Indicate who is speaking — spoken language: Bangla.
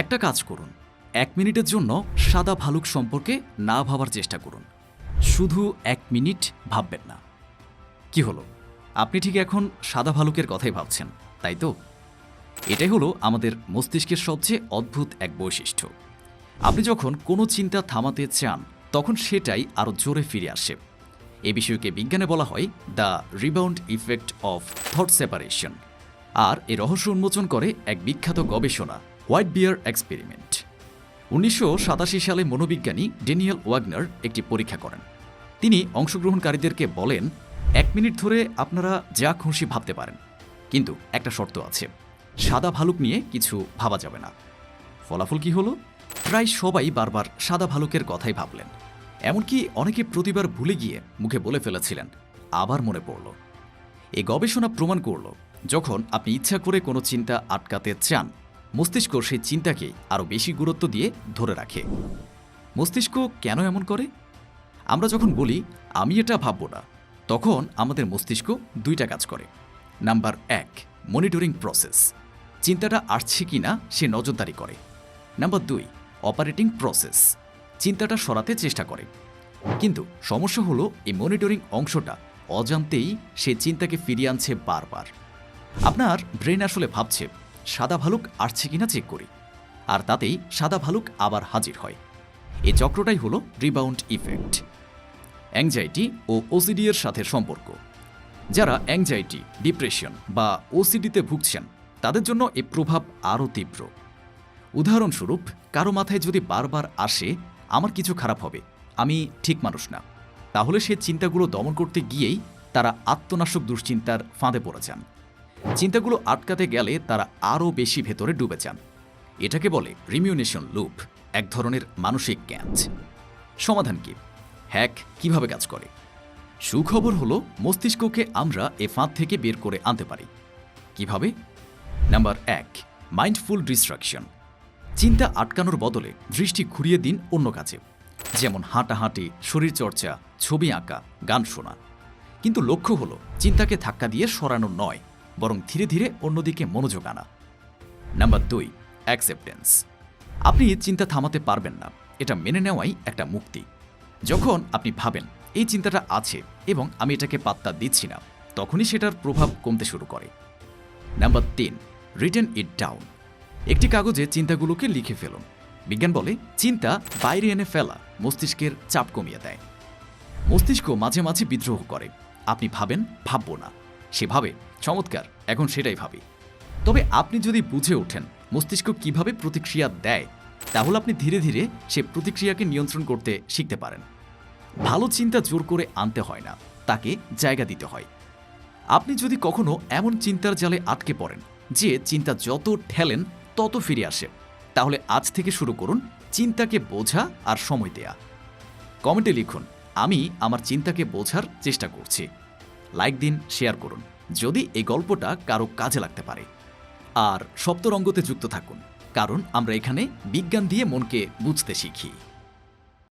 Speaker 1: একটা কাজ করুন। এক মিনিটের জন্য সাদা ভালুক সম্পর্কে না ভাবার চেষ্টা করুন। শুধু এক মিনিট ভাববেন না। কি হলো? আপনি ঠিক এখন সাদা ভালুকের কথাই ভাবছেন, তাই তো? এটাই হলো আমাদের মস্তিষ্কের সবচেয়ে অদ্ভুত এক বৈশিষ্ট্য। আপনি যখন কোনো চিন্তা থামাতে চান, তখন সেটাই আরও জোরে ফিরে আসে। এ বিষয়কে বিজ্ঞানে বলা হয় the rebound effect of thought separation. আর এ রহস্য উন্মোচন করে এক বিখ্যাত গবেষণা হোয়াইট বিয়ার এক্সপেরিমেন্ট। উনিশশো সাতাশি সালে মনোবিজ্ঞানী ডেনিয়েল ওয়াগনার একটি পরীক্ষা করেন। তিনি অংশগ্রহণকারীদেরকে বলেন, এক মিনিট ধরে আপনারা যা খুশি ভাবতে পারেন, কিন্তু একটা শর্ত আছে। সাদা ভালুক নিয়ে কিছু ভাবা যাবে না। ফলাফল কি হলো? প্রায় সবাই বারবার সাদা ভালুকের কথাই ভাবলেন। এমনকি অনেকে প্রতিবার ভুলে গিয়ে মুখে বলে ফেলেছিলেন, আবার মনে পড়ল। এই গবেষণা প্রমাণ করল, যখন আপনি ইচ্ছা করে কোনো চিন্তা আটকাতে চান মস্তিষ্ক সেই চিন্তাকে আরও বেশি গুরুত্ব দিয়ে ধরে রাখে। মস্তিষ্ক কেন এমন করে? আমরা যখন বলি, আমি এটা ভাববো না, তখন আমাদের মস্তিষ্ক দুইটা কাজ করে। নাম্বার এক, মনিটরিং প্রসেস। চিন্তাটা আসছে কি না, সে নজরদারি করে। নাম্বার দুই, অপারেটিং প্রসেস। চিন্তাটা সরাতে চেষ্টা করে। কিন্তু সমস্যা হলো, এই মনিটরিং অংশটা অজান্তেই সে চিন্তাকে ফিরিয়ে আনছে বারবার। আপনার ব্রেন আসলে ভাবছে সাদা ভালুক আসছে কিনা চেক করি। আর তাতেই সাদা ভালুক আবার হাজির হয়। এই চক্রটাই হলো রিবাউন্ড ইফেক্ট অ্যাংজাইটি ও ওসিডি এর সাথে সম্পর্ক। যারা অ্যাংজাইটি ডিপ্রেশন বা ওসিডিতে ভুগছেন, তাদের জন্য এ প্রভাব আরও তীব্র। উদাহরণস্বরূপ, কারও মাথায় যদি বারবার আসে, আমার কিছু খারাপ হবে, আমি ঠিক মানুষ না, তাহলে সে চিন্তাগুলো দমন করতে গিয়েই তারা আত্মনাশক দুশ্চিন্তার ফাঁদে পড়ে যান। চিন্তাগুলো আটকাতে গেলে তারা আরও বেশি ভেতরে ডুবে যান। এটাকে বলে রিমিউনেশন লুপ, এক ধরনের মানসিক ক্যান্স সমাধান কি? হ্যাক কীভাবে কাজ করে? সুখবর হলো, মস্তিষ্ককে আমরা এ ফাঁদ থেকে বের করে আনতে পারি। কীভাবে? নাম্বার এক, মাইন্ডফুল ডিস্ট্রাকশন। চিন্তা আটকানোর বদলে দৃষ্টি ঘুরিয়ে দিন অন্য কাজে যেমন হাঁটাহাঁটি, শরীরচর্চা, ছবি আঁকা, গান শোনা। কিন্তু লক্ষ্য হলো, চিন্তাকে ধাক্কা দিয়ে সরানো নয়। বরং ধীরে ধীরে অন্যদিকে মনোযোগ আনা। নাম্বার দুই অ্যাকসেপ্টেন্স আপনি চিন্তা থামাতে পারবেন না। এটা মেনে নেওয়াই একটা মুক্তি। যখন আপনি ভাবেন, এই চিন্তাটা আছে এবং আমি এটাকে পাত্তা দিচ্ছি না, তখনই সেটার প্রভাব কমতে শুরু করে। নাম্বার তিন রিটেন ইট ডাউন একটি কাগজে চিন্তাগুলোকে লিখে ফেলুন। বিজ্ঞান বলে, চিন্তা বাইরে এনে ফেলা মস্তিষ্কের চাপ কমিয়ে দেয়। মস্তিষ্ক মাঝে মাঝে বিদ্রোহ করে। আপনি ভাবেন, ভাববো না। সে ভাবে, চমৎকার, এখন সেটাই ভাবি। তবে আপনি যদি বুঝে ওঠেন মস্তিষ্ক কীভাবে প্রতিক্রিয়া দেয়, তাহলে আপনি ধীরে ধীরে সে প্রতিক্রিয়াকে নিয়ন্ত্রণ করতে শিখতে পারেন। ভালো চিন্তা জোর করে আনতে হয় না, তাকে জায়গা দিতে হয়। আপনি যদি কখনো এমন চিন্তার জালে আটকে পড়েন, যে চিন্তা যত ঠেলেন তত ফিরে আসে, তাহলে আজ থেকে শুরু করুন চিন্তাকে বোঝা আর সময় দেয়া। কমেন্টে লিখুন, আমি আমার চিন্তাকে বোঝার চেষ্টা করছি। লাইক দিন, শেয়ার করুন। যদি এই গল্পটা কারও কাজে লাগতে পারে। আর সপ্তরঙ্গতে যুক্ত থাকুন, কারণ আমরা এখানে বিজ্ঞান দিয়ে মনকে বুঝতে শিখি।